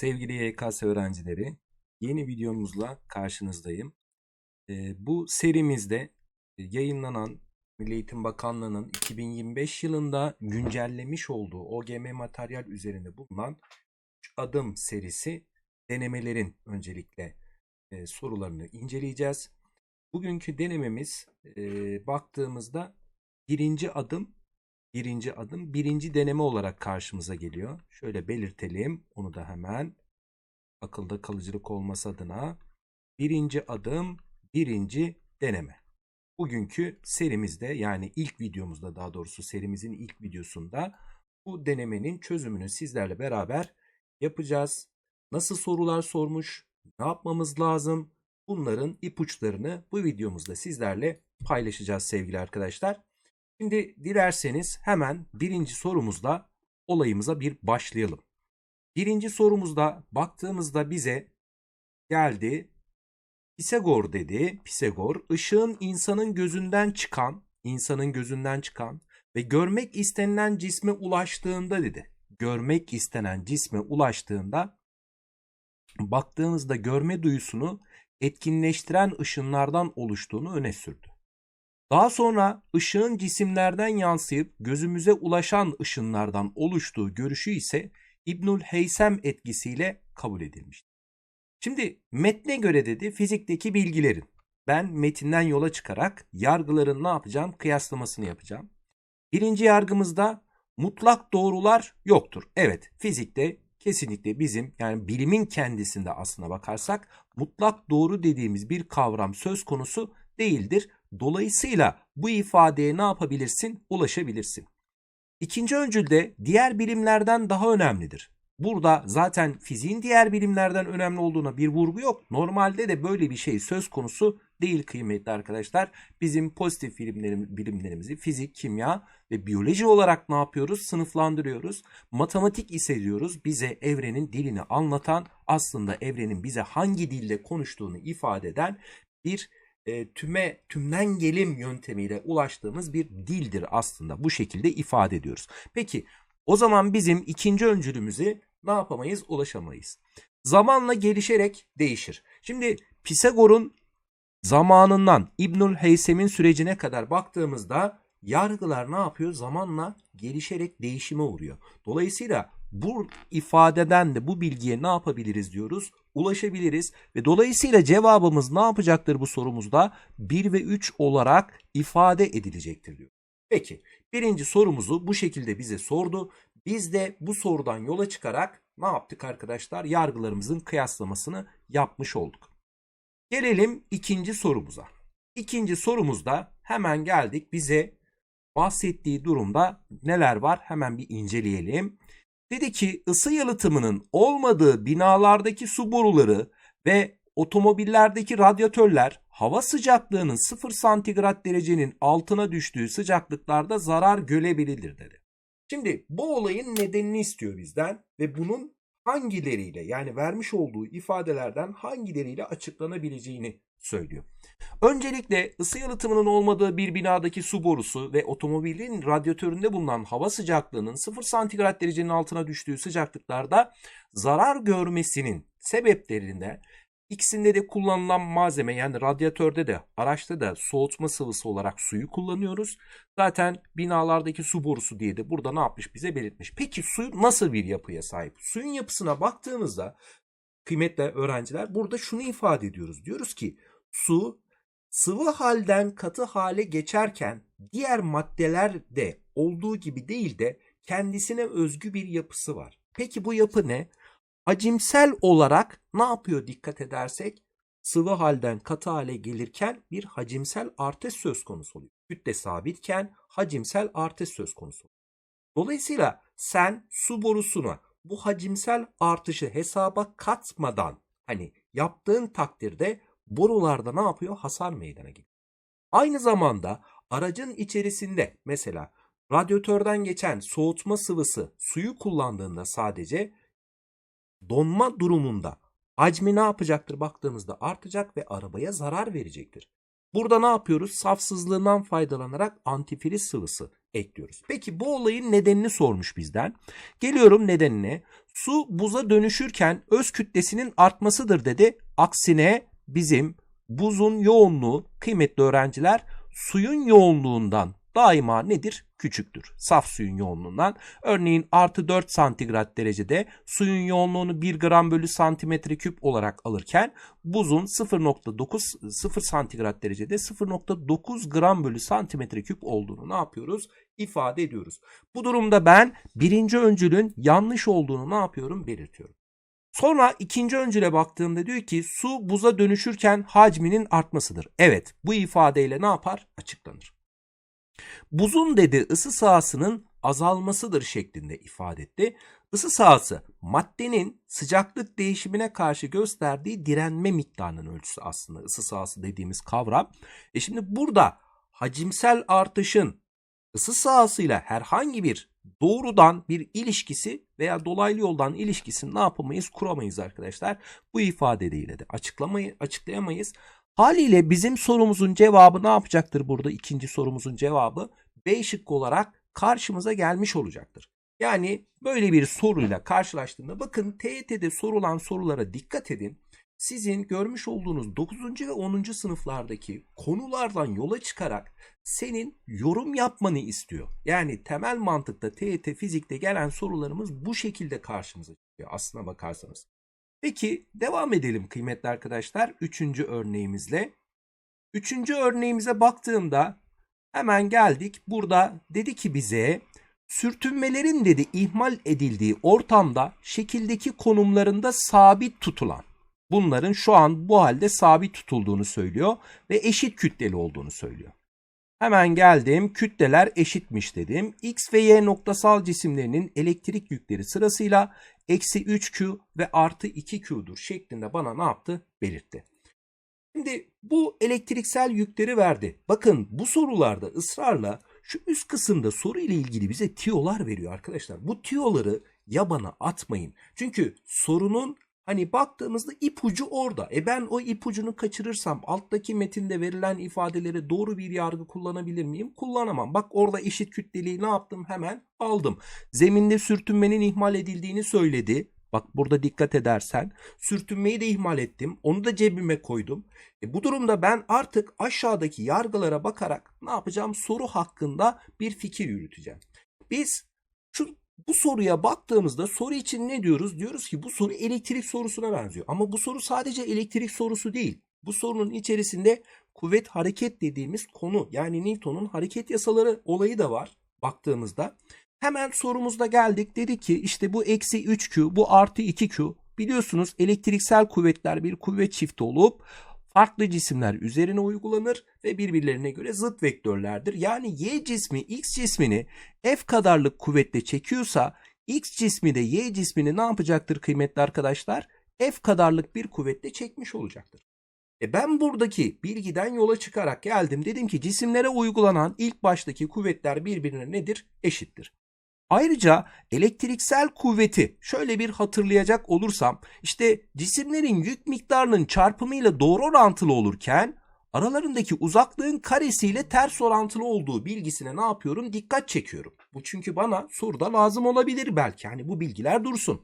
Sevgili YKS öğrencileri, yeni videomuzla karşınızdayım. Ee, bu serimizde e, yayınlanan Milli Eğitim Bakanlığı'nın 2025 yılında güncellemiş olduğu OGM materyal üzerinde bulunan 3 adım serisi denemelerin öncelikle e, sorularını inceleyeceğiz. Bugünkü denememiz e, baktığımızda birinci adım birinci adım birinci deneme olarak karşımıza geliyor. Şöyle belirtelim onu da hemen akılda kalıcılık olması adına birinci adım birinci deneme. Bugünkü serimizde yani ilk videomuzda daha doğrusu serimizin ilk videosunda bu denemenin çözümünü sizlerle beraber yapacağız. Nasıl sorular sormuş, ne yapmamız lazım bunların ipuçlarını bu videomuzda sizlerle paylaşacağız sevgili arkadaşlar. Şimdi dilerseniz hemen birinci sorumuzla olayımıza bir başlayalım. Birinci sorumuzda baktığımızda bize geldi. Pisagor dedi. Pisagor ışığın insanın gözünden çıkan, insanın gözünden çıkan ve görmek istenilen cisme ulaştığında dedi. Görmek istenen cisme ulaştığında baktığımızda görme duyusunu etkinleştiren ışınlardan oluştuğunu öne sürdü. Daha sonra ışığın cisimlerden yansıyıp gözümüze ulaşan ışınlardan oluştuğu görüşü ise İbnül Heysem etkisiyle kabul edilmiştir. Şimdi metne göre dedi fizikteki bilgilerin ben metinden yola çıkarak yargıların ne yapacağım kıyaslamasını yapacağım. Birinci yargımızda mutlak doğrular yoktur. Evet fizikte kesinlikle bizim yani bilimin kendisinde aslına bakarsak mutlak doğru dediğimiz bir kavram söz konusu değildir. Dolayısıyla bu ifadeye ne yapabilirsin? Ulaşabilirsin. İkinci öncülde diğer bilimlerden daha önemlidir. Burada zaten fiziğin diğer bilimlerden önemli olduğuna bir vurgu yok. Normalde de böyle bir şey söz konusu değil kıymetli arkadaşlar. Bizim pozitif bilimlerim, bilimlerimizi fizik, kimya ve biyoloji olarak ne yapıyoruz? Sınıflandırıyoruz. Matematik ise diyoruz bize evrenin dilini anlatan aslında evrenin bize hangi dille konuştuğunu ifade eden bir e, tüme tümden gelim yöntemiyle ulaştığımız bir dildir aslında. Bu şekilde ifade ediyoruz. Peki o zaman bizim ikinci öncülümüzü ne yapamayız? Ulaşamayız. Zamanla gelişerek değişir. Şimdi Pisagor'un zamanından İbnül Heysem'in sürecine kadar baktığımızda yargılar ne yapıyor? Zamanla gelişerek değişime uğruyor. Dolayısıyla bu ifadeden de bu bilgiye ne yapabiliriz diyoruz? Ulaşabiliriz ve dolayısıyla cevabımız ne yapacaktır bu sorumuzda? 1 ve 3 olarak ifade edilecektir diyor. Peki birinci sorumuzu bu şekilde bize sordu. Biz de bu sorudan yola çıkarak ne yaptık arkadaşlar? Yargılarımızın kıyaslamasını yapmış olduk. Gelelim ikinci sorumuza. İkinci sorumuzda hemen geldik bize bahsettiği durumda neler var hemen bir inceleyelim. Dedi ki ısı yalıtımının olmadığı binalardaki su boruları ve otomobillerdeki radyatörler hava sıcaklığının 0 santigrat derecenin altına düştüğü sıcaklıklarda zarar görebilir dedi. Şimdi bu olayın nedenini istiyor bizden ve bunun hangileriyle yani vermiş olduğu ifadelerden hangileriyle açıklanabileceğini söylüyor. Öncelikle ısı yalıtımının olmadığı bir binadaki su borusu ve otomobilin radyatöründe bulunan hava sıcaklığının 0 santigrat derecenin altına düştüğü sıcaklıklarda zarar görmesinin sebeplerinde ikisinde de kullanılan malzeme yani radyatörde de araçta da soğutma sıvısı olarak suyu kullanıyoruz. Zaten binalardaki su borusu diye de burada ne yapmış bize belirtmiş. Peki su nasıl bir yapıya sahip? Suyun yapısına baktığımızda kıymetli öğrenciler burada şunu ifade ediyoruz. Diyoruz ki su sıvı halden katı hale geçerken diğer maddelerde olduğu gibi değil de kendisine özgü bir yapısı var. Peki bu yapı ne? Hacimsel olarak ne yapıyor dikkat edersek? Sıvı halden katı hale gelirken bir hacimsel artış söz konusu oluyor. Kütle sabitken hacimsel artış söz konusu oluyor. Dolayısıyla sen su borusuna bu hacimsel artışı hesaba katmadan hani yaptığın takdirde borularda ne yapıyor? Hasar meydana geliyor. Aynı zamanda aracın içerisinde mesela radyatörden geçen soğutma sıvısı suyu kullandığında sadece donma durumunda hacmi ne yapacaktır baktığımızda artacak ve arabaya zarar verecektir. Burada ne yapıyoruz? Safsızlığından faydalanarak antifriz sıvısı ekliyoruz. Peki bu olayın nedenini sormuş bizden. Geliyorum nedenine. Su buza dönüşürken öz kütlesinin artmasıdır dedi. Aksine bizim buzun yoğunluğu kıymetli öğrenciler suyun yoğunluğundan daima nedir? Küçüktür. Saf suyun yoğunluğundan. Örneğin artı 4 santigrat derecede suyun yoğunluğunu 1 gram bölü santimetre küp olarak alırken buzun 0.9 0 santigrat derecede 0.9 gram bölü santimetre küp olduğunu ne yapıyoruz? ifade ediyoruz. Bu durumda ben birinci öncülün yanlış olduğunu ne yapıyorum? Belirtiyorum. Sonra ikinci öncüle baktığımda diyor ki su buza dönüşürken hacminin artmasıdır. Evet bu ifadeyle ne yapar? Açıklanır. Buzun dedi ısı sahasının azalmasıdır şeklinde ifade etti. Isı sahası maddenin sıcaklık değişimine karşı gösterdiği direnme miktarının ölçüsü aslında ısı sahası dediğimiz kavram. E şimdi burada hacimsel artışın ısı sahasıyla herhangi bir doğrudan bir ilişkisi veya dolaylı yoldan ilişkisini ne yapamayız kuramayız arkadaşlar. Bu ifadeyle de açıklamayı açıklayamayız. Haliyle bizim sorumuzun cevabı ne yapacaktır burada? İkinci sorumuzun cevabı B şıkkı olarak karşımıza gelmiş olacaktır. Yani böyle bir soruyla karşılaştığında bakın TYT'de sorulan sorulara dikkat edin. Sizin görmüş olduğunuz 9. ve 10. sınıflardaki konulardan yola çıkarak senin yorum yapmanı istiyor. Yani temel mantıkta TYT fizikte gelen sorularımız bu şekilde karşımıza çıkıyor aslına bakarsanız. Peki devam edelim kıymetli arkadaşlar 3. örneğimizle. 3. örneğimize baktığımda hemen geldik. Burada dedi ki bize sürtünmelerin dedi ihmal edildiği ortamda şekildeki konumlarında sabit tutulan bunların şu an bu halde sabit tutulduğunu söylüyor ve eşit kütleli olduğunu söylüyor. Hemen geldim. Kütleler eşitmiş dedim. X ve Y noktasal cisimlerinin elektrik yükleri sırasıyla eksi 3Q ve artı 2Q'dur şeklinde bana ne yaptı? Belirtti. Şimdi bu elektriksel yükleri verdi. Bakın bu sorularda ısrarla şu üst kısımda soru ile ilgili bize tiyolar veriyor arkadaşlar. Bu tiyoları yabana atmayın. Çünkü sorunun Hani baktığımızda ipucu orada. E ben o ipucunu kaçırırsam alttaki metinde verilen ifadelere doğru bir yargı kullanabilir miyim? Kullanamam. Bak orada eşit kütleliği ne yaptım? Hemen aldım. Zeminde sürtünmenin ihmal edildiğini söyledi. Bak burada dikkat edersen sürtünmeyi de ihmal ettim. Onu da cebime koydum. E bu durumda ben artık aşağıdaki yargılara bakarak ne yapacağım? Soru hakkında bir fikir yürüteceğim. Biz şu bu soruya baktığımızda soru için ne diyoruz? Diyoruz ki bu soru elektrik sorusuna benziyor. Ama bu soru sadece elektrik sorusu değil. Bu sorunun içerisinde kuvvet hareket dediğimiz konu yani Newton'un hareket yasaları olayı da var baktığımızda. Hemen sorumuzda geldik dedi ki işte bu eksi 3Q bu artı 2Q biliyorsunuz elektriksel kuvvetler bir kuvvet çifti olup farklı cisimler üzerine uygulanır ve birbirlerine göre zıt vektörlerdir. Yani Y cismi X cismini F kadarlık kuvvetle çekiyorsa X cismi de Y cismini ne yapacaktır kıymetli arkadaşlar? F kadarlık bir kuvvetle çekmiş olacaktır. E ben buradaki bilgiden yola çıkarak geldim. Dedim ki cisimlere uygulanan ilk baştaki kuvvetler birbirine nedir? Eşittir. Ayrıca elektriksel kuvveti şöyle bir hatırlayacak olursam işte cisimlerin yük miktarının çarpımıyla doğru orantılı olurken aralarındaki uzaklığın karesiyle ters orantılı olduğu bilgisine ne yapıyorum? Dikkat çekiyorum. Bu çünkü bana soruda lazım olabilir belki. Hani bu bilgiler dursun.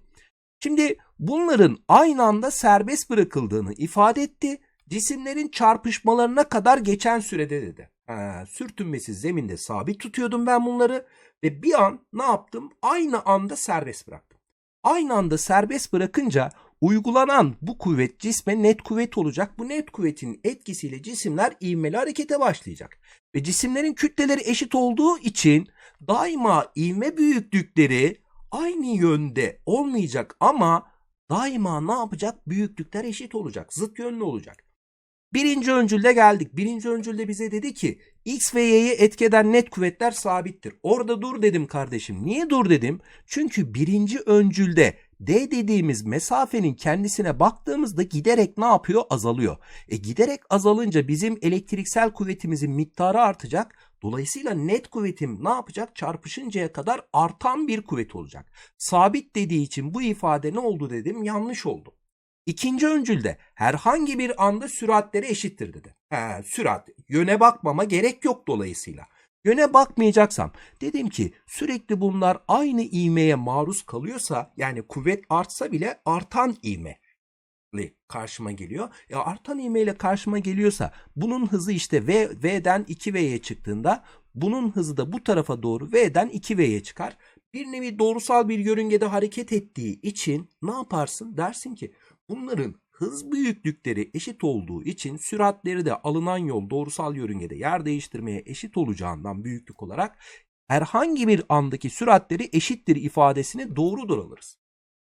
Şimdi bunların aynı anda serbest bırakıldığını ifade etti. Cisimlerin çarpışmalarına kadar geçen sürede dedi. Ha, sürtünmesiz zeminde sabit tutuyordum ben bunları ve bir an ne yaptım? Aynı anda serbest bıraktım. Aynı anda serbest bırakınca uygulanan bu kuvvet cisme net kuvvet olacak. Bu net kuvvetin etkisiyle cisimler ivmeli harekete başlayacak. Ve cisimlerin kütleleri eşit olduğu için daima ivme büyüklükleri aynı yönde olmayacak ama daima ne yapacak? Büyüklükler eşit olacak. Zıt yönlü olacak. Birinci öncülde geldik. Birinci öncülde bize dedi ki X ve Y'yi etkeden net kuvvetler sabittir. Orada dur dedim kardeşim. Niye dur dedim? Çünkü birinci öncülde D dediğimiz mesafenin kendisine baktığımızda giderek ne yapıyor? Azalıyor. E giderek azalınca bizim elektriksel kuvvetimizin miktarı artacak. Dolayısıyla net kuvvetim ne yapacak? Çarpışıncaya kadar artan bir kuvvet olacak. Sabit dediği için bu ifade ne oldu dedim? Yanlış oldu. İkinci öncülde herhangi bir anda süratleri eşittir dedi. He, sürat yöne bakmama gerek yok dolayısıyla. Yöne bakmayacaksam dedim ki sürekli bunlar aynı ivmeye maruz kalıyorsa yani kuvvet artsa bile artan ivme karşıma geliyor. E artan ivmeyle karşıma geliyorsa bunun hızı işte v, V'den 2V'ye çıktığında bunun hızı da bu tarafa doğru V'den 2V'ye çıkar. Bir nevi doğrusal bir yörüngede hareket ettiği için ne yaparsın? Dersin ki bunların hız büyüklükleri eşit olduğu için süratleri de alınan yol doğrusal yörüngede yer değiştirmeye eşit olacağından büyüklük olarak herhangi bir andaki süratleri eşittir ifadesini doğrudur alırız.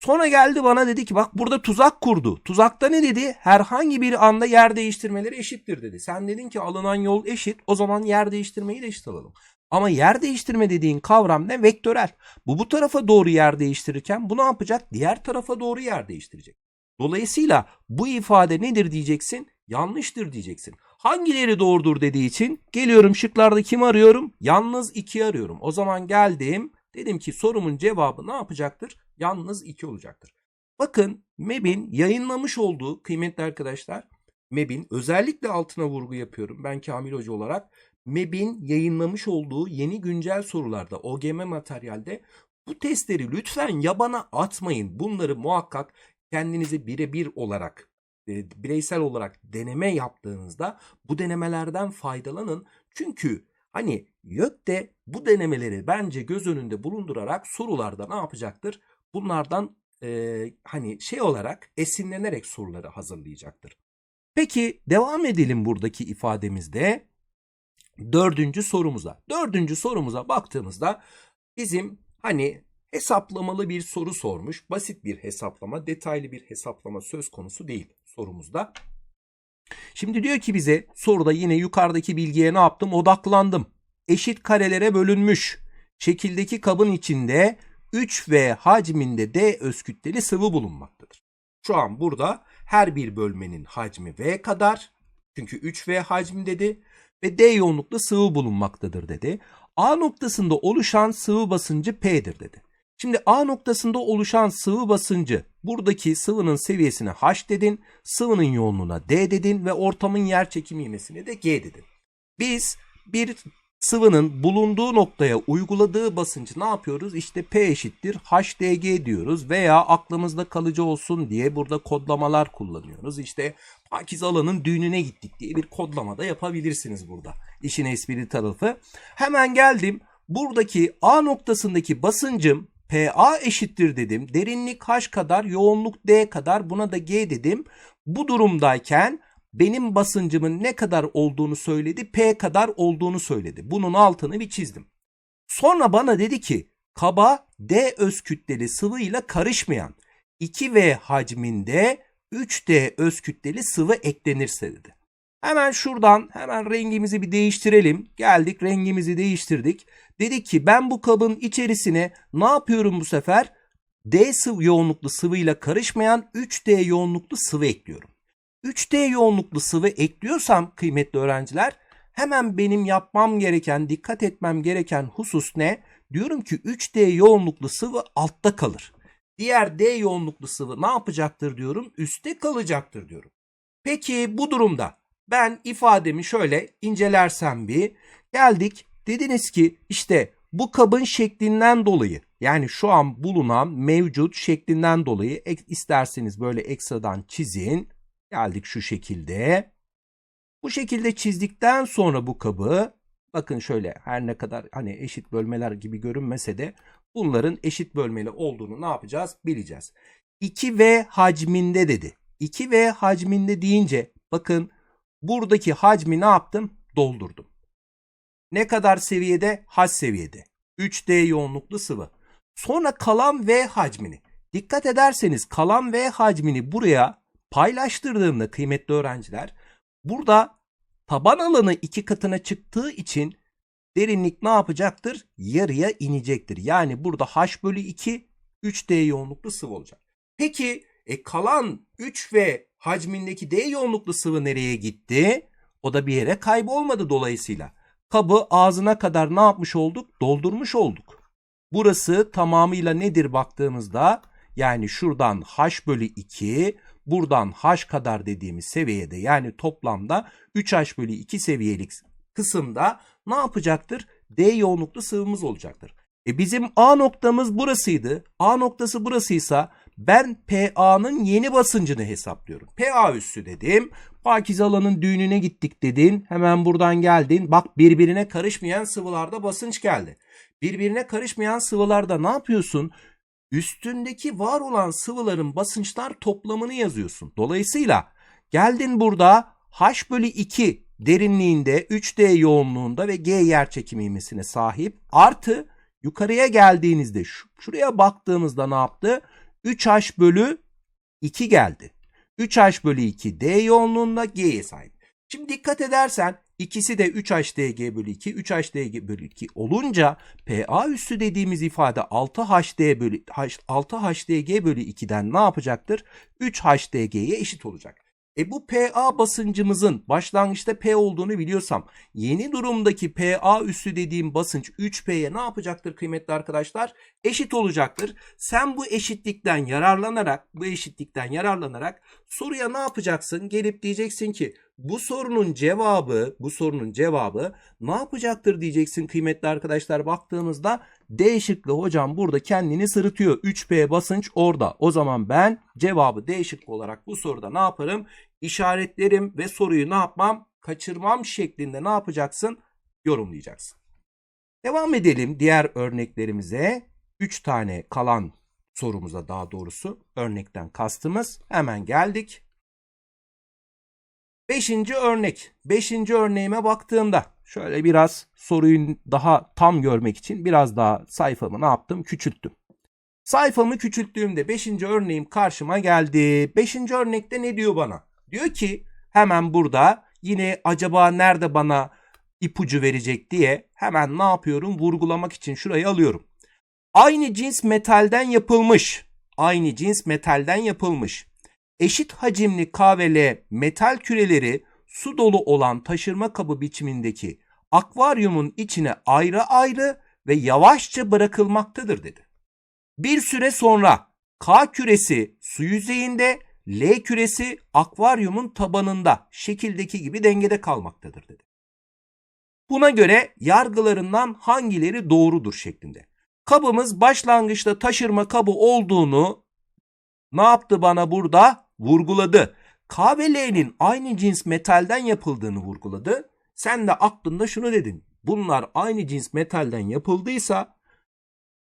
Sonra geldi bana dedi ki bak burada tuzak kurdu. Tuzakta ne dedi? Herhangi bir anda yer değiştirmeleri eşittir dedi. Sen dedin ki alınan yol eşit o zaman yer değiştirmeyi de eşit alalım. Ama yer değiştirme dediğin kavram ne? Vektörel. Bu bu tarafa doğru yer değiştirirken bu ne yapacak? Diğer tarafa doğru yer değiştirecek. Dolayısıyla bu ifade nedir diyeceksin? Yanlıştır diyeceksin. Hangileri doğrudur dediği için geliyorum şıklarda kimi arıyorum? Yalnız 2 arıyorum. O zaman geldim. Dedim ki sorumun cevabı ne yapacaktır? Yalnız 2 olacaktır. Bakın MEB'in yayınlamış olduğu kıymetli arkadaşlar MEB'in özellikle altına vurgu yapıyorum ben Kamil Hoca olarak MEB'in yayınlamış olduğu yeni güncel sorularda OGM materyalde bu testleri lütfen yabana atmayın. Bunları muhakkak kendinizi birebir olarak e, bireysel olarak deneme yaptığınızda bu denemelerden faydalanın. Çünkü hani YÖK'te bu denemeleri bence göz önünde bulundurarak sorularda ne yapacaktır? Bunlardan e, hani şey olarak esinlenerek soruları hazırlayacaktır. Peki devam edelim buradaki ifademizde dördüncü sorumuza. Dördüncü sorumuza baktığımızda bizim hani hesaplamalı bir soru sormuş. Basit bir hesaplama, detaylı bir hesaplama söz konusu değil sorumuzda. Şimdi diyor ki bize soruda yine yukarıdaki bilgiye ne yaptım? Odaklandım. Eşit karelere bölünmüş. Şekildeki kabın içinde 3V hacminde D özkütleli sıvı bulunmaktadır. Şu an burada her bir bölmenin hacmi V kadar. Çünkü 3V hacmi dedi ve D yoğunluklu sıvı bulunmaktadır dedi. A noktasında oluşan sıvı basıncı P'dir dedi. Şimdi A noktasında oluşan sıvı basıncı buradaki sıvının seviyesine H dedin, sıvının yoğunluğuna D dedin ve ortamın yer çekimi ivmesine de G dedin. Biz bir sıvının bulunduğu noktaya uyguladığı basıncı ne yapıyoruz? İşte P eşittir HDG diyoruz veya aklımızda kalıcı olsun diye burada kodlamalar kullanıyoruz. İşte Pakiz Alan'ın düğününe gittik diye bir kodlama da yapabilirsiniz burada. İşin espri tarafı. Hemen geldim. Buradaki A noktasındaki basıncım PA eşittir dedim. Derinlik H kadar, yoğunluk D kadar buna da G dedim. Bu durumdayken benim basıncımın ne kadar olduğunu söyledi, P kadar olduğunu söyledi. Bunun altını bir çizdim. Sonra bana dedi ki kaba D öz kütleli sıvıyla karışmayan 2V hacminde 3D öz kütleli sıvı eklenirse dedi. Hemen şuradan hemen rengimizi bir değiştirelim. Geldik rengimizi değiştirdik. Dedik ki ben bu kabın içerisine ne yapıyorum bu sefer? D sıvı yoğunluklu sıvıyla karışmayan 3D yoğunluklu sıvı ekliyorum. 3D yoğunluklu sıvı ekliyorsam kıymetli öğrenciler hemen benim yapmam gereken, dikkat etmem gereken husus ne? Diyorum ki 3D yoğunluklu sıvı altta kalır. Diğer D yoğunluklu sıvı ne yapacaktır diyorum? Üste kalacaktır diyorum. Peki bu durumda ben ifademi şöyle incelersem bir geldik dediniz ki işte bu kabın şeklinden dolayı yani şu an bulunan mevcut şeklinden dolayı isterseniz böyle ekstradan çizin. Geldik şu şekilde. Bu şekilde çizdikten sonra bu kabı bakın şöyle her ne kadar hani eşit bölmeler gibi görünmese de bunların eşit bölmeli olduğunu ne yapacağız bileceğiz. 2V hacminde dedi. 2V hacminde deyince bakın buradaki hacmi ne yaptım? Doldurdum. Ne kadar seviyede? H seviyede. 3D yoğunluklu sıvı. Sonra kalan V hacmini. Dikkat ederseniz kalan V hacmini buraya paylaştırdığımda kıymetli öğrenciler burada taban alanı iki katına çıktığı için derinlik ne yapacaktır? Yarıya inecektir. Yani burada H bölü 2 3D yoğunluklu sıvı olacak. Peki e, kalan 3V hacmindeki D yoğunluklu sıvı nereye gitti? O da bir yere kaybolmadı dolayısıyla. Kabı ağzına kadar ne yapmış olduk? Doldurmuş olduk. Burası tamamıyla nedir baktığımızda? Yani şuradan H bölü 2, buradan H kadar dediğimiz seviyede yani toplamda 3H bölü 2 seviyelik kısımda ne yapacaktır? D yoğunluklu sıvımız olacaktır. E bizim A noktamız burasıydı. A noktası burasıysa ben PA'nın yeni basıncını hesaplıyorum. PA üssü dedim. Pakize alanın düğününe gittik dedin. Hemen buradan geldin. Bak birbirine karışmayan sıvılarda basınç geldi. Birbirine karışmayan sıvılarda ne yapıyorsun? Üstündeki var olan sıvıların basınçlar toplamını yazıyorsun. Dolayısıyla geldin burada H bölü 2 derinliğinde 3D yoğunluğunda ve G yerçekimi ivmesine sahip artı yukarıya geldiğinizde şu, şuraya baktığımızda ne yaptı? 3H bölü 2 geldi. 3H bölü 2 D yoğunluğunda G'ye sahip. Şimdi dikkat edersen ikisi de 3HDG bölü 2, 3HDG bölü 2 olunca PA üssü dediğimiz ifade 6HD bölü 6HDG bölü 2'den ne yapacaktır? 3HDG'ye eşit olacak. E bu PA basıncımızın başlangıçta P olduğunu biliyorsam yeni durumdaki PA üssü dediğim basınç 3P'ye ne yapacaktır kıymetli arkadaşlar? Eşit olacaktır. Sen bu eşitlikten yararlanarak bu eşitlikten yararlanarak soruya ne yapacaksın? Gelip diyeceksin ki bu sorunun cevabı bu sorunun cevabı ne yapacaktır diyeceksin kıymetli arkadaşlar baktığımızda D şıkkı hocam burada kendini sırıtıyor. 3P basınç orada. O zaman ben cevabı D şıkkı olarak bu soruda ne yaparım? İşaretlerim ve soruyu ne yapmam? Kaçırmam şeklinde ne yapacaksın? Yorumlayacaksın. Devam edelim diğer örneklerimize. 3 tane kalan sorumuza daha doğrusu örnekten kastımız. Hemen geldik. Beşinci örnek. Beşinci örneğime baktığımda şöyle biraz soruyu daha tam görmek için biraz daha sayfamı ne yaptım? Küçülttüm. Sayfamı küçülttüğümde 5. örneğim karşıma geldi. 5. örnekte ne diyor bana? Diyor ki hemen burada yine acaba nerede bana ipucu verecek diye hemen ne yapıyorum? Vurgulamak için şurayı alıyorum. Aynı cins metalden yapılmış. Aynı cins metalden yapılmış. Eşit hacimli K ve L metal küreleri su dolu olan taşırma kabı biçimindeki akvaryumun içine ayrı ayrı ve yavaşça bırakılmaktadır dedi. Bir süre sonra K küresi su yüzeyinde, L küresi akvaryumun tabanında şekildeki gibi dengede kalmaktadır dedi. Buna göre yargılarından hangileri doğrudur şeklinde. Kabımız başlangıçta taşırma kabı olduğunu ne yaptı bana burada? Vurguladı. K ve L'nin aynı cins metalden yapıldığını vurguladı. Sen de aklında şunu dedin. Bunlar aynı cins metalden yapıldıysa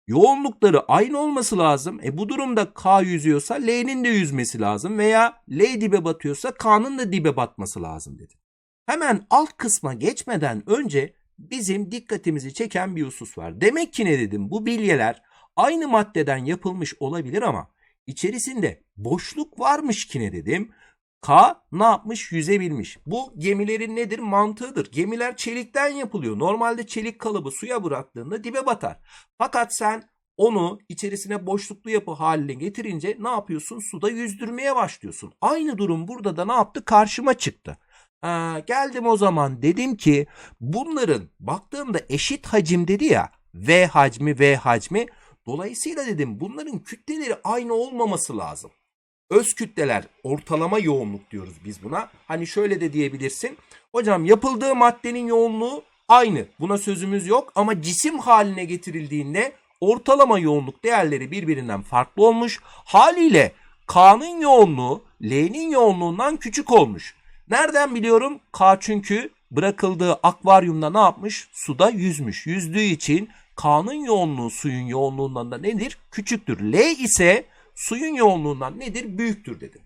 yoğunlukları aynı olması lazım. E bu durumda K yüzüyorsa L'nin de yüzmesi lazım veya L dibe batıyorsa K'nın da dibe batması lazım dedi. Hemen alt kısma geçmeden önce bizim dikkatimizi çeken bir husus var. Demek ki ne dedim? Bu bilyeler aynı maddeden yapılmış olabilir ama içerisinde boşluk varmış ki ne dedim? K ne yapmış? Yüzebilmiş. Bu gemilerin nedir? Mantığıdır. Gemiler çelikten yapılıyor. Normalde çelik kalıbı suya bıraktığında dibe batar. Fakat sen onu içerisine boşluklu yapı haline getirince ne yapıyorsun? Suda yüzdürmeye başlıyorsun. Aynı durum burada da ne yaptı? Karşıma çıktı. Aa, geldim o zaman dedim ki bunların baktığımda eşit hacim dedi ya V hacmi V hacmi dolayısıyla dedim bunların kütleleri aynı olmaması lazım. Öz kütleler ortalama yoğunluk diyoruz biz buna. Hani şöyle de diyebilirsin. Hocam yapıldığı maddenin yoğunluğu aynı. Buna sözümüz yok ama cisim haline getirildiğinde ortalama yoğunluk değerleri birbirinden farklı olmuş. Haliyle K'nın yoğunluğu L'nin yoğunluğundan küçük olmuş. Nereden biliyorum? K çünkü bırakıldığı akvaryumda ne yapmış? Suda yüzmüş. Yüzdüğü için K'nın yoğunluğu suyun yoğunluğundan da nedir? Küçüktür. L ise suyun yoğunluğundan nedir? Büyüktür dedim.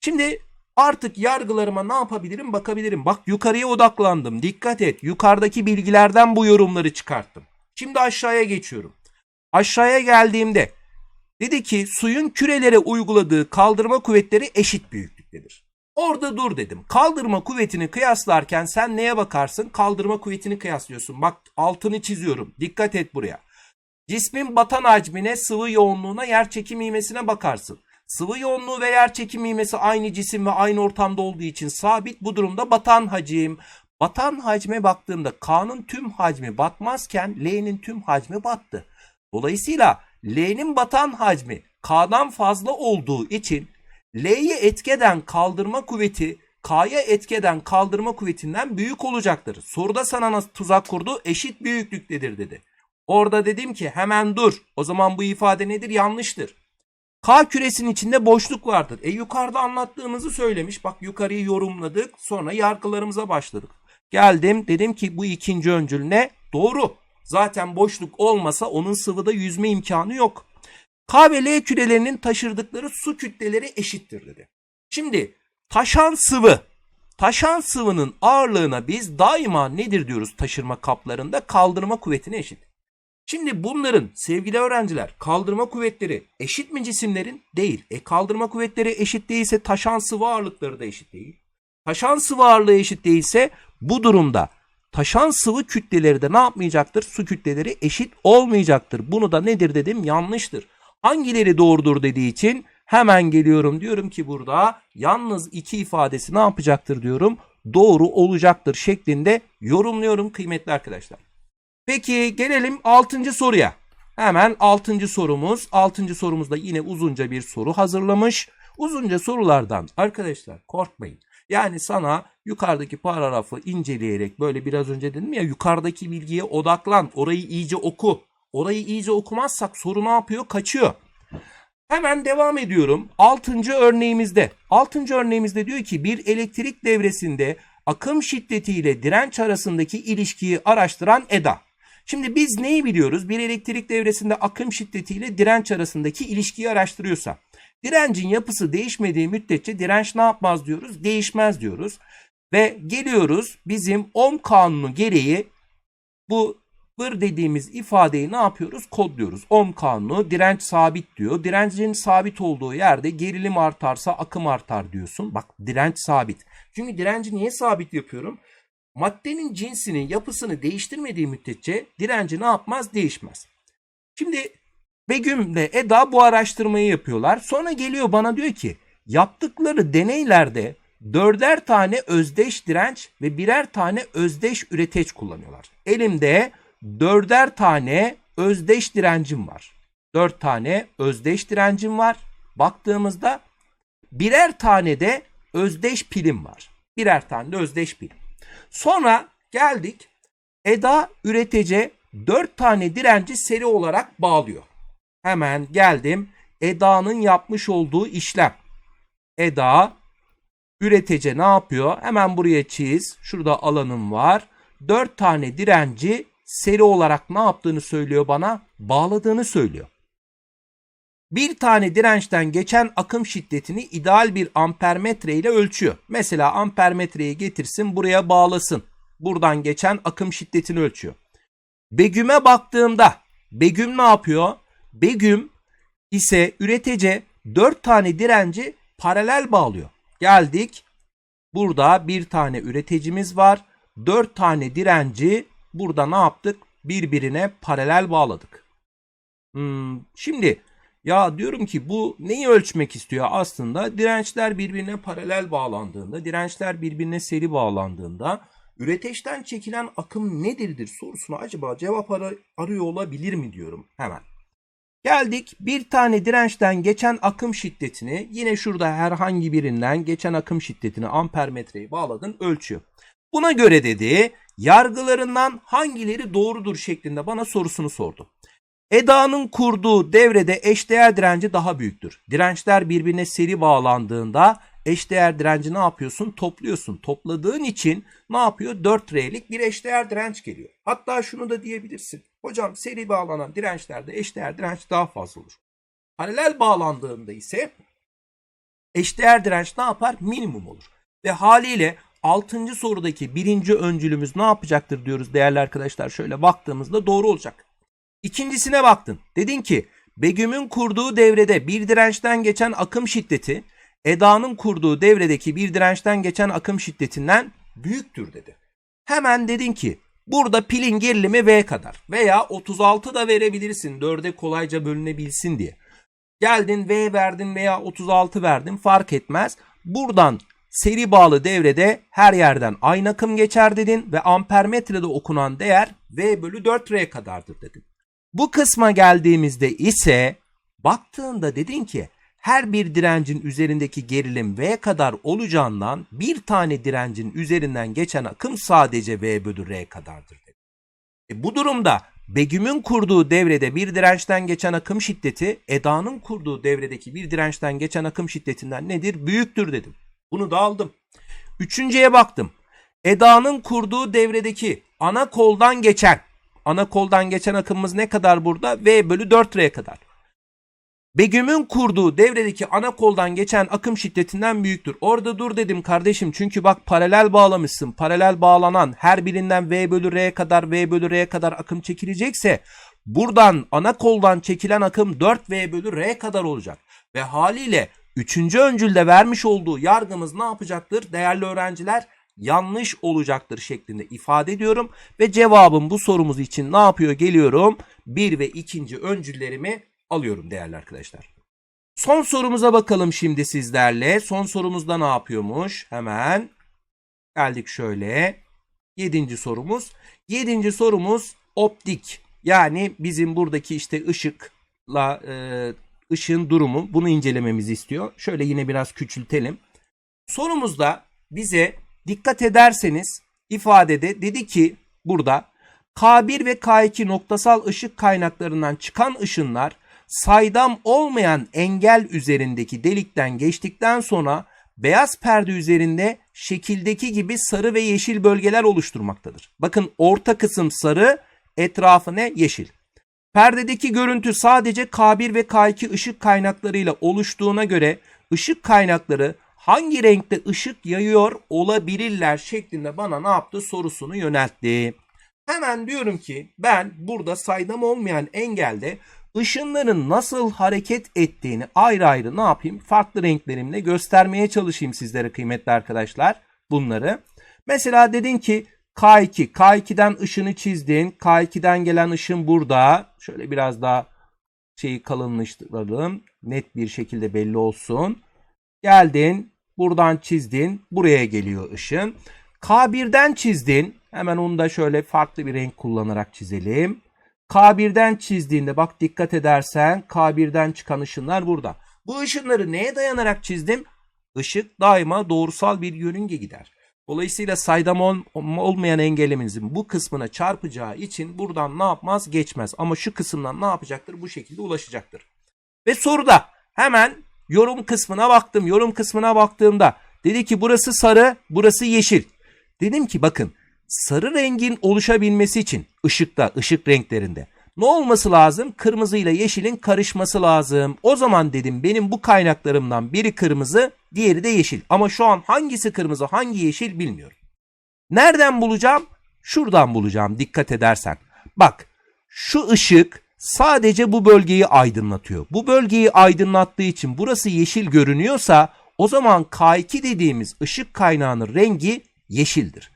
Şimdi artık yargılarıma ne yapabilirim? Bakabilirim. Bak yukarıya odaklandım. Dikkat et. Yukarıdaki bilgilerden bu yorumları çıkarttım. Şimdi aşağıya geçiyorum. Aşağıya geldiğimde dedi ki suyun kürelere uyguladığı kaldırma kuvvetleri eşit büyüklüktedir. Orada dur dedim. Kaldırma kuvvetini kıyaslarken sen neye bakarsın? Kaldırma kuvvetini kıyaslıyorsun. Bak altını çiziyorum. Dikkat et buraya. Cismin batan hacmine, sıvı yoğunluğuna, yer çekim ivmesine bakarsın. Sıvı yoğunluğu ve yer çekim ivmesi aynı cisim ve aynı ortamda olduğu için sabit. Bu durumda batan hacim. Batan hacme baktığımda K'nın tüm hacmi batmazken L'nin tüm hacmi battı. Dolayısıyla L'nin batan hacmi K'dan fazla olduğu için L'yi etkeden kaldırma kuvveti K'ya etkeden kaldırma kuvvetinden büyük olacaktır. Soruda sana nasıl tuzak kurdu? Eşit büyüklüktedir dedi. Orada dedim ki hemen dur. O zaman bu ifade nedir? Yanlıştır. K küresinin içinde boşluk vardır. E yukarıda anlattığımızı söylemiş. Bak yukarıyı yorumladık. Sonra yargılarımıza başladık. Geldim dedim ki bu ikinci öncül ne? Doğru. Zaten boşluk olmasa onun sıvıda yüzme imkanı yok. K ve L kürelerinin taşırdıkları su kütleleri eşittir dedi. Şimdi taşan sıvı. Taşan sıvının ağırlığına biz daima nedir diyoruz taşırma kaplarında? Kaldırma kuvvetine eşit. Şimdi bunların sevgili öğrenciler kaldırma kuvvetleri eşit mi cisimlerin? Değil. E kaldırma kuvvetleri eşit değilse taşan sıvı ağırlıkları da eşit değil. Taşan sıvı ağırlığı eşit değilse bu durumda taşan sıvı kütleleri de ne yapmayacaktır? Su kütleleri eşit olmayacaktır. Bunu da nedir dedim? Yanlıştır. Hangileri doğrudur dediği için hemen geliyorum diyorum ki burada yalnız iki ifadesi ne yapacaktır diyorum? Doğru olacaktır şeklinde yorumluyorum kıymetli arkadaşlar. Peki gelelim 6. soruya. Hemen 6. sorumuz. 6. sorumuzda yine uzunca bir soru hazırlamış. Uzunca sorulardan arkadaşlar korkmayın. Yani sana yukarıdaki paragrafı inceleyerek böyle biraz önce dedim ya yukarıdaki bilgiye odaklan. Orayı iyice oku. Orayı iyice okumazsak soru ne yapıyor? Kaçıyor. Hemen devam ediyorum. 6. örneğimizde. 6. örneğimizde diyor ki bir elektrik devresinde akım şiddetiyle direnç arasındaki ilişkiyi araştıran EDA. Şimdi biz neyi biliyoruz? Bir elektrik devresinde akım şiddetiyle direnç arasındaki ilişkiyi araştırıyorsa. Direncin yapısı değişmediği müddetçe direnç ne yapmaz diyoruz? Değişmez diyoruz. Ve geliyoruz bizim ohm kanunu gereği bu vır dediğimiz ifadeyi ne yapıyoruz? Kodluyoruz. Ohm kanunu direnç sabit diyor. Direncin sabit olduğu yerde gerilim artarsa akım artar diyorsun. Bak direnç sabit. Çünkü direnci niye sabit yapıyorum? Maddenin cinsini, yapısını değiştirmediği müddetçe direnci ne yapmaz? Değişmez. Şimdi Begüm ve Eda bu araştırmayı yapıyorlar. Sonra geliyor bana diyor ki yaptıkları deneylerde dörder tane özdeş direnç ve birer tane özdeş üreteç kullanıyorlar. Elimde dörder tane özdeş direncim var. Dört tane özdeş direncim var. Baktığımızda birer tane de özdeş pilim var. Birer tane de özdeş pil. Sonra geldik Eda üretece 4 tane direnci seri olarak bağlıyor. Hemen geldim. Eda'nın yapmış olduğu işlem. Eda üretece ne yapıyor? Hemen buraya çiz. Şurada alanım var. 4 tane direnci seri olarak ne yaptığını söylüyor bana? Bağladığını söylüyor. Bir tane dirençten geçen akım şiddetini ideal bir ampermetre ile ölçüyor. Mesela ampermetreyi getirsin buraya bağlasın. Buradan geçen akım şiddetini ölçüyor. Begüm'e baktığımda Begüm ne yapıyor? Begüm ise üretece 4 tane direnci paralel bağlıyor. Geldik. Burada bir tane üreticimiz var. 4 tane direnci burada ne yaptık? Birbirine paralel bağladık. Hmm, şimdi ya diyorum ki bu neyi ölçmek istiyor aslında? Dirençler birbirine paralel bağlandığında, dirençler birbirine seri bağlandığında üreteçten çekilen akım nedirdir sorusuna acaba cevap ar- arıyor olabilir mi diyorum hemen. Geldik bir tane dirençten geçen akım şiddetini yine şurada herhangi birinden geçen akım şiddetini ampermetreyi bağladın ölçüyor. Buna göre dedi yargılarından hangileri doğrudur şeklinde bana sorusunu sordu. Eda'nın kurduğu devrede eşdeğer direnci daha büyüktür. Dirençler birbirine seri bağlandığında eşdeğer direnci ne yapıyorsun? Topluyorsun. Topladığın için ne yapıyor? 4R'lik bir eşdeğer direnç geliyor. Hatta şunu da diyebilirsin. Hocam seri bağlanan dirençlerde eşdeğer direnç daha fazla olur. Paralel bağlandığında ise eşdeğer direnç ne yapar? Minimum olur. Ve haliyle 6. sorudaki birinci öncülümüz ne yapacaktır diyoruz değerli arkadaşlar. Şöyle baktığımızda doğru olacak. İkincisine baktın. Dedin ki Begüm'ün kurduğu devrede bir dirençten geçen akım şiddeti Eda'nın kurduğu devredeki bir dirençten geçen akım şiddetinden büyüktür dedi. Hemen dedin ki burada pilin gerilimi V kadar veya 36 da verebilirsin 4'e kolayca bölünebilsin diye. Geldin V verdin veya 36 verdin fark etmez. Buradan seri bağlı devrede her yerden aynı akım geçer dedin ve ampermetrede okunan değer V bölü 4R kadardır dedin. Bu kısma geldiğimizde ise baktığında dedin ki her bir direncin üzerindeki gerilim V kadar olacağından bir tane direncin üzerinden geçen akım sadece V bölü R kadardır dedi. E bu durumda Begüm'ün kurduğu devrede bir dirençten geçen akım şiddeti Eda'nın kurduğu devredeki bir dirençten geçen akım şiddetinden nedir? Büyüktür dedim. Bunu da aldım. Üçüncüye baktım. Eda'nın kurduğu devredeki ana koldan geçen ana koldan geçen akımımız ne kadar burada? V bölü 4R kadar. Begüm'ün kurduğu devredeki ana koldan geçen akım şiddetinden büyüktür. Orada dur dedim kardeşim çünkü bak paralel bağlamışsın. Paralel bağlanan her birinden V bölü R kadar V bölü R kadar akım çekilecekse buradan ana koldan çekilen akım 4V bölü R kadar olacak. Ve haliyle 3. öncülde vermiş olduğu yargımız ne yapacaktır değerli öğrenciler? Yanlış olacaktır şeklinde ifade ediyorum. Ve cevabım bu sorumuz için ne yapıyor geliyorum? 1 ve 2. öncüllerimi alıyorum değerli arkadaşlar. Son sorumuza bakalım şimdi sizlerle. Son sorumuzda ne yapıyormuş? Hemen geldik şöyle. Yedinci sorumuz. Yedinci sorumuz optik. Yani bizim buradaki işte ışıkla e, ışığın durumu bunu incelememizi istiyor. Şöyle yine biraz küçültelim. Sorumuzda bize dikkat ederseniz ifadede dedi ki burada K1 ve K2 noktasal ışık kaynaklarından çıkan ışınlar saydam olmayan engel üzerindeki delikten geçtikten sonra beyaz perde üzerinde şekildeki gibi sarı ve yeşil bölgeler oluşturmaktadır. Bakın orta kısım sarı, etrafı ne? Yeşil. Perdedeki görüntü sadece K1 ve K2 ışık kaynaklarıyla oluştuğuna göre ışık kaynakları hangi renkte ışık yayıyor olabilirler şeklinde bana ne yaptı sorusunu yöneltti. Hemen diyorum ki ben burada saydam olmayan engelde ışınların nasıl hareket ettiğini ayrı ayrı ne yapayım? Farklı renklerimle göstermeye çalışayım sizlere kıymetli arkadaşlar bunları. Mesela dedin ki K2, K2'den ışını çizdin. K2'den gelen ışın burada. Şöyle biraz daha şeyi kalınlaştıralım. Net bir şekilde belli olsun. Geldin, buradan çizdin. Buraya geliyor ışın. K1'den çizdin. Hemen onu da şöyle farklı bir renk kullanarak çizelim. K1'den çizdiğinde bak dikkat edersen K1'den çıkan ışınlar burada. Bu ışınları neye dayanarak çizdim? Işık daima doğrusal bir yörünge gider. Dolayısıyla saydam ol- olmayan engelimizin bu kısmına çarpacağı için buradan ne yapmaz? Geçmez. Ama şu kısımdan ne yapacaktır? Bu şekilde ulaşacaktır. Ve soruda hemen yorum kısmına baktım. Yorum kısmına baktığımda dedi ki burası sarı, burası yeşil. Dedim ki bakın sarı rengin oluşabilmesi için ışıkta, ışık renklerinde ne olması lazım? Kırmızı ile yeşilin karışması lazım. O zaman dedim benim bu kaynaklarımdan biri kırmızı, diğeri de yeşil. Ama şu an hangisi kırmızı, hangi yeşil bilmiyorum. Nereden bulacağım? Şuradan bulacağım dikkat edersen. Bak şu ışık sadece bu bölgeyi aydınlatıyor. Bu bölgeyi aydınlattığı için burası yeşil görünüyorsa o zaman K2 dediğimiz ışık kaynağının rengi yeşildir.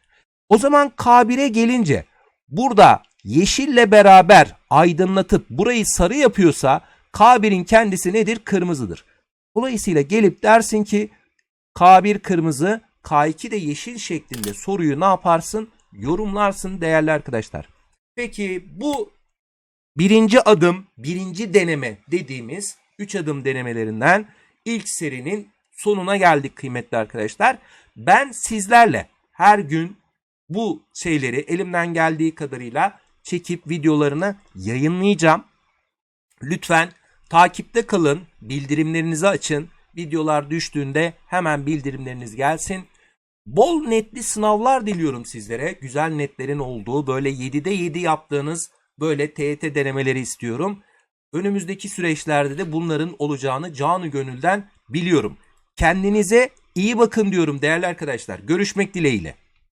O zaman K1'e gelince burada yeşille beraber aydınlatıp burayı sarı yapıyorsa K1'in kendisi nedir? Kırmızıdır. Dolayısıyla gelip dersin ki K1 kırmızı, K2 de yeşil şeklinde soruyu ne yaparsın? Yorumlarsın değerli arkadaşlar. Peki bu birinci adım, birinci deneme dediğimiz 3 adım denemelerinden ilk serinin sonuna geldik kıymetli arkadaşlar. Ben sizlerle her gün bu şeyleri elimden geldiği kadarıyla çekip videolarını yayınlayacağım. Lütfen takipte kalın, bildirimlerinizi açın. Videolar düştüğünde hemen bildirimleriniz gelsin. Bol netli sınavlar diliyorum sizlere. Güzel netlerin olduğu böyle 7'de 7 yaptığınız böyle TET denemeleri istiyorum. Önümüzdeki süreçlerde de bunların olacağını canı gönülden biliyorum. Kendinize iyi bakın diyorum değerli arkadaşlar. Görüşmek dileğiyle.